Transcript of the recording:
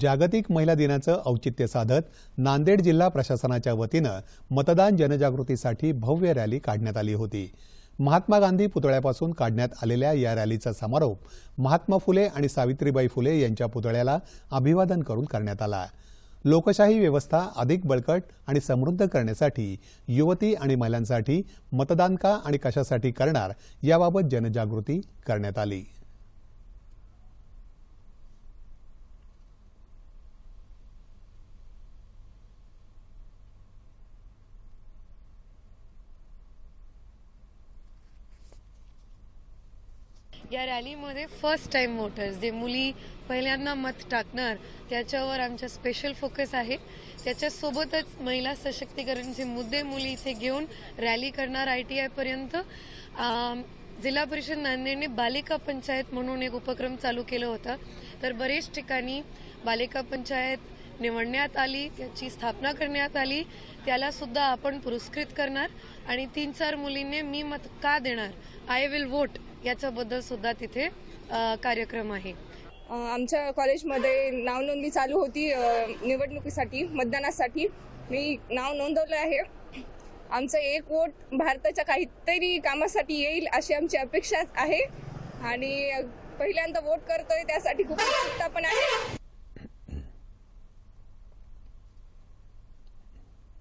जागतिक महिला दिनाचं औचित्य साधत नांदेड जिल्हा प्रशासनाच्या वतीनं मतदान जनजागृतीसाठी भव्य रॅली काढण्यात आली होती. महात्मा गांधी पुतळ्यापासून काढण्यात आलेल्या या रॅलीचा समारोप महात्मा फुले आणि सावित्रीबाई फुले यांच्या पुतळ्याला अभिवादन करून करण्यात आला. लोकशाही व्यवस्था अधिक बळकट आणि समृद्ध करण्यासाठी युवती आणि महिलांसाठी मतदान का आणि कशासाठी करणार याबाबत जनजागृती करण्यात आली. या रॅलीमध्ये फर्स्ट टाइम वोटर्स जे मुली पहिल्यांदा मत टाकणार त्याच्यावर आमचा स्पेशल फोकस आहे. त्याच्यासोबतच महिला सशक्तीकरणचे मुद्दे मुली इथे घेऊन रॅली करणार आय टी आयपर्यंत जिल्हा परिषद नांदेडने बालिका पंचायत म्हणून एक उपक्रम चालू केलं होतं. तर बरेच ठिकाणी बालिका पंचायत निवडण्यात आली त्याची स्थापना करण्यात आली त्याला सुद्धा आपण पुरस्कृत करणार. आणि तीन चार मुलींनी मी मत का देणार? आय विल वोट याच्याबद्दल सुद्धा तिथे कार्यक्रम आहे. आमच्या कॉलेजमध्ये नावनोंदणी चालू होती निवडणुकीसाठी मतदानासाठी. मी नाव नोंदवलं आहे. आमचं एक वोट भारताच्या काहीतरी कामासाठी येईल अशी आमची अपेक्षा आहे. आणि पहिल्यांदा वोट करतोय त्यासाठी खूप उत्सुकता पण आहे